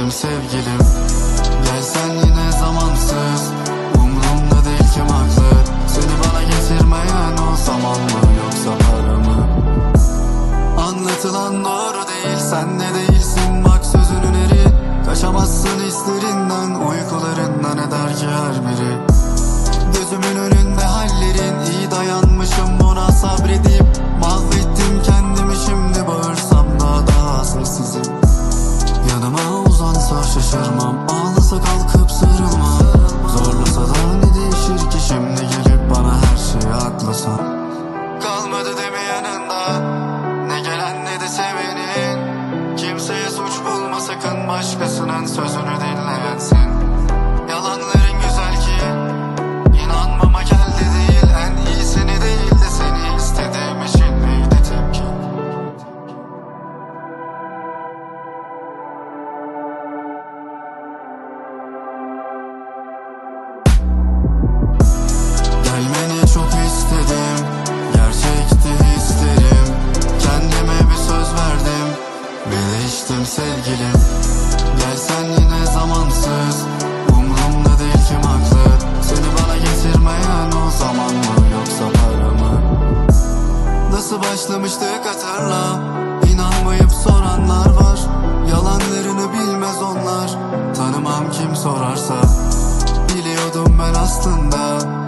gittim sevgilim. Gelsen yine zamansız. Umrumda değil kim haklı Seni bana getirmeyen o zaman mı yoksa para mı? Anlatılan doğru değil sen ne değilsin? Bak sözünün eri Kaçamazsın hislerinden uykularından eder ki her biri. Gözümün önünde başkasının sözünü dinle. sevgilim. Gelsen yine zamansız. Umrumda değil kim haklı? Seni bana getirmeyen o zaman mı? Yoksa para mı? Nasıl başlamıştık atarla İnanmayıp soranlar var. Yalanlarını bilmez onlar. Tanımam kim sorarsa. Biliyordum ben aslında.